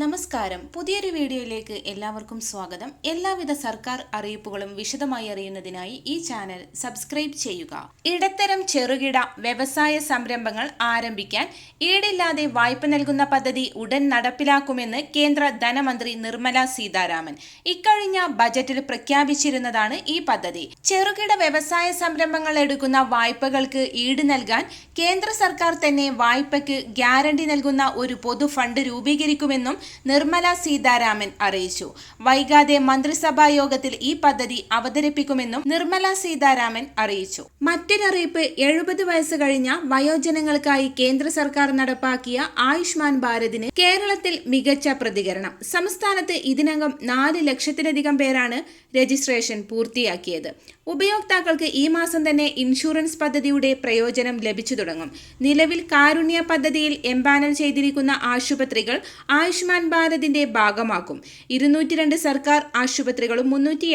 നമസ്കാരം. പുതിയൊരു വീഡിയോയിലേക്ക് എല്ലാവർക്കും സ്വാഗതം. എല്ലാവിധ സർക്കാർ അറിയിപ്പുകളും വിശദമായി അറിയുന്നതിനായി ഈ ചാനൽ സബ്സ്ക്രൈബ് ചെയ്യുക. ഇടത്തരം ചെറുകിട വ്യവസായ സംരംഭങ്ങൾ ആരംഭിക്കാൻ ഈടില്ലാതെ വായ്പ നൽകുന്ന പദ്ധതി ഉടൻ നടപ്പിലാക്കുമെന്ന് കേന്ദ്ര ധനമന്ത്രി നിർമ്മല സീതാരാമൻ. ഇക്കഴിഞ്ഞ ബജറ്റിൽ പ്രഖ്യാപിച്ചിരുന്നതാണ് ഈ പദ്ധതി. ചെറുകിട വ്യവസായ സംരംഭങ്ങൾ എടുക്കുന്ന വായ്പകൾക്ക് ഈട് നൽകാൻ കേന്ദ്ര സർക്കാർ തന്നെ വായ്പയ്ക്ക് ഗ്യാരണ്ടി നൽകുന്ന ഒരു പൊതു ഫണ്ട് രൂപീകരിക്കുമെന്നും നിർമ്മല സീതാരാമൻ അറിയിച്ചു. വൈകാതെ മന്ത്രിസഭാ യോഗത്തിൽ ഈ പദ്ധതി അവതരിപ്പിക്കുമെന്നും നിർമ്മല സീതാരാമൻ അറിയിച്ചു. മറ്റൊരറിയിപ്പ് എഴുപത് വയസ്സ് കഴിഞ്ഞ വയോജനങ്ങൾക്കായി കേന്ദ്ര സർക്കാർ നടപ്പാക്കിയ ആയുഷ്മാൻ ഭാരതിന് കേരളത്തിൽ മികച്ച പ്രതികരണം. സംസ്ഥാനത്ത് ഇതിനകം നാല് ലക്ഷത്തിലധികം പേരാണ് രജിസ്ട്രേഷൻ പൂർത്തിയാക്കിയത്. ഉപയോക്താക്കൾക്ക് ഈ മാസം തന്നെ ഇൻഷുറൻസ് പദ്ധതിയുടെ പ്രയോജനം ലഭിച്ചു തുടങ്ങും. നിലവിൽ കാരുണ്യ പദ്ധതിയിൽ എംപാനൽ ചെയ്തിരിക്കുന്ന ആശുപത്രികൾ ആയുഷ്മാൻ ഭാരതിന്റെ ഭാഗമാക്കും. ഇരുന്നൂറ്റി സർക്കാർ ആശുപത്രികളും മുന്നൂറ്റി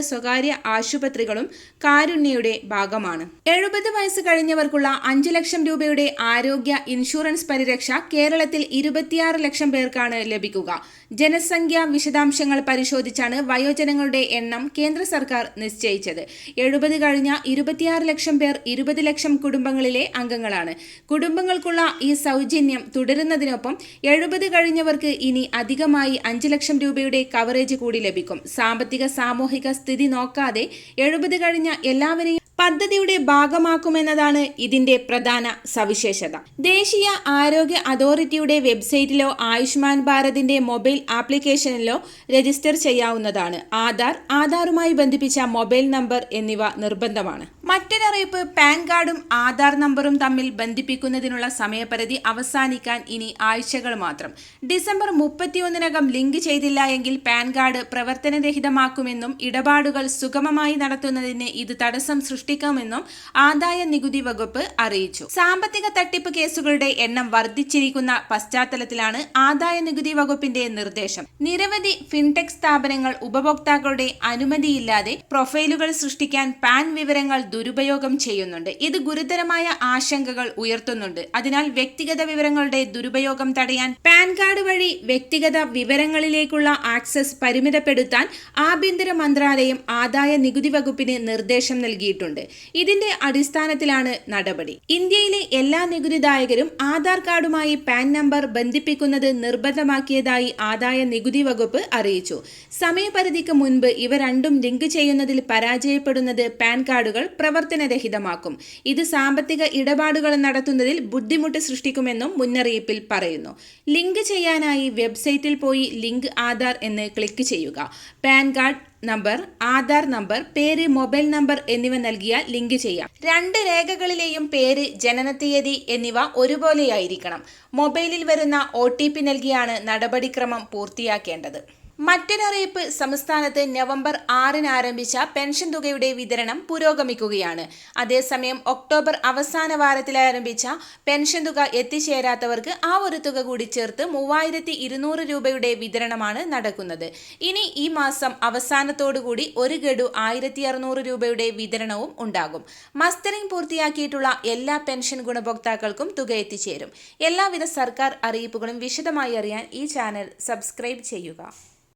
സ്വകാര്യ ആശുപത്രികളും കാരുണ്യയുടെ ഭാഗമാണ്. എഴുപത് വയസ്സ് കഴിഞ്ഞവർക്കുള്ള അഞ്ച് ലക്ഷം രൂപയുടെ ആരോഗ്യ ഇൻഷുറൻസ് പരിരക്ഷ കേരളത്തിൽ ഇരുപത്തിയാറ് ലക്ഷം പേർക്കാണ് ലഭിക്കുക. ജനസംഖ്യാ വിശദാംശങ്ങൾ പരിശോധിച്ചാണ് വയോജനങ്ങളുടെ എണ്ണം കേന്ദ്ര സർക്കാർ നിശ്ചയിച്ചത്. എഴുപത് കഴിഞ്ഞ ഇരുപത്തിയാറ് ലക്ഷം പേർ ഇരുപത് ലക്ഷം കുടുംബങ്ങളിലെ അംഗങ്ങളാണ്. കുടുംബങ്ങൾക്കുള്ള ഈ സൗജന്യം തുടരുന്നതിനൊപ്പം എഴുപത് കഴിഞ്ഞവർക്ക് ഇനി അധികമായി അഞ്ച് ലക്ഷം രൂപയുടെ കവറേജ് കൂടി ലഭിക്കും. സാമ്പത്തിക സാമൂഹിക സ്ഥിതി നോക്കാതെ എഴുപത് കഴിഞ്ഞ എല്ലാവരെയും പദ്ധതിയുടെ ഭാഗമാക്കുമെന്നതാണ് ഇതിന്റെ പ്രധാന സവിശേഷത. ദേശീയ ആരോഗ്യ അതോറിറ്റിയുടെ വെബ്സൈറ്റിലോ ആയുഷ്മാൻ ഭാരതിന്റെ മൊബൈൽ ആപ്ലിക്കേഷനിലോ രജിസ്റ്റർ ചെയ്യാവുന്നതാണ്. ആധാർ ആധാറുമായി ബന്ധിപ്പിച്ച മൊബൈൽ നമ്പർ എന്നിവ നിർബന്ധമാണ്. മറ്റൊരറിയിപ്പ് പാൻ കാർഡും ആധാർ നമ്പറും തമ്മിൽ ബന്ധിപ്പിക്കുന്നതിനുള്ള സമയപരിധി അവസാനിക്കാൻ ഇനി ആഴ്ചകൾ മാത്രം. ഡിസംബർ മുപ്പത്തിയൊന്നിനകം ലിങ്ക് ചെയ്തില്ല എങ്കിൽ പാൻ കാർഡ് പ്രവർത്തനരഹിതമാക്കുമെന്നും ഇടപാടുകൾ സുഗമമായി നടത്തുന്നതിന് ഇത് തടസ്സം സൃഷ്ടിക്കുമെന്നും ആദായ നികുതി വകുപ്പ് അറിയിച്ചു. സാമ്പത്തിക തട്ടിപ്പ് കേസുകളുടെ എണ്ണം വർദ്ധിച്ചിരിക്കുന്ന പശ്ചാത്തലത്തിലാണ് ആദായ നികുതി വകുപ്പിന്റെ നിർദ്ദേശം. നിരവധി ഫിൻടെക് സ്ഥാപനങ്ങൾ ഉപഭോക്താക്കളുടെ അനുമതിയില്ലാതെ പ്രൊഫൈലുകൾ സൃഷ്ടിക്കാൻ പാൻ വിവരങ്ങൾ ദുരുപയോഗം ചെയ്യുന്നുണ്ട്. ഇത് ഗുരുതരമായ ആശങ്കകൾ ഉയർത്തുന്നുണ്ട്. അതിനാൽ വ്യക്തിഗത വിവരങ്ങളുടെ ദുരുപയോഗം തടയാൻ പാൻ കാർഡ് വഴി വ്യക്തിഗത വിവരങ്ങളിലേക്കുള്ള ആക്സസ് പരിമിതപ്പെടുത്താൻ ആഭ്യന്തര മന്ത്രാലയം ആദായ നികുതി വകുപ്പിന് നിർദ്ദേശം നൽകിയിട്ടുണ്ട്. ഇതിന്റെ അടിസ്ഥാനത്തിലാണ് നടപടി. ഇന്ത്യയിലെ എല്ലാ നികുതിദായകരും ആധാർ കാർഡുമായി പാൻ നമ്പർ ബന്ധിപ്പിക്കുന്നത് നിർബന്ധമാക്കിയതായി ആദായ നികുതി വകുപ്പ് അറിയിച്ചു. സമയപരിധിക്ക് മുൻപ് ഇവ രണ്ടും ലിങ്ക് ചെയ്യുന്നതിൽ പരാജയപ്പെടുന്നത് പാൻ കാർഡുകൾ പ്രവർത്തനരഹിതമാക്കും. ഇത് സാമ്പത്തിക ഇടപാടുകൾ നടത്തുന്നതിൽ ബുദ്ധിമുട്ട് സൃഷ്ടിക്കുമെന്നും മുന്നറിയിപ്പിൽ പറയുന്നു. ലിങ്ക് ചെയ്യാനായി വെബ്സൈറ്റിൽ പോയി ലിങ്ക് ആധാർ എന്ന് ക്ലിക്ക് ചെയ്യുക. PAN card number Aadhaar number പേര് മൊബൈൽ നമ്പർ എന്നിവ നൽകിയാൽ ലിങ്ക് ചെയ്യാം. രണ്ട് രേഖകളിലെയും പേര് ജനനത്തീയതി എന്നിവ ഒരുപോലെയായിരിക്കണം. മൊബൈലിൽ വരുന്ന ഒ നൽകിയാണ് നടപടിക്രമം പൂർത്തിയാക്കേണ്ടത്. മറ്റൊരറിയിപ്പ് സംസ്ഥാനത്ത് നവംബർ ആറിന് ആരംഭിച്ച പെൻഷൻ തുകയുടെ വിതരണം പുരോഗമിക്കുകയാണ്. അതേസമയം ഒക്ടോബർ അവസാന വാരത്തിൽ ആരംഭിച്ച പെൻഷൻ തുക എത്തിച്ചേരാത്തവർക്ക് ആ ഒരു തുക കൂടി ചേർത്ത് മൂവായിരത്തി ഇരുന്നൂറ് രൂപയുടെ വിതരണമാണ് നടക്കുന്നത്. ഇനി ഈ മാസം അവസാനത്തോടുകൂടി ഒരു ഗഡു ആയിരത്തി അറുന്നൂറ് രൂപയുടെ വിതരണവും ഉണ്ടാകും. മസ്റ്ററിംഗ് പൂർത്തിയാക്കിയിട്ടുള്ള എല്ലാ പെൻഷൻ ഗുണഭോക്താക്കൾക്കും തുക എത്തിച്ചേരും. എല്ലാവിധ സർക്കാർ അറിയിപ്പുകളും വിശദമായി അറിയാൻ ഈ ചാനൽ സബ്സ്ക്രൈബ് ചെയ്യുക.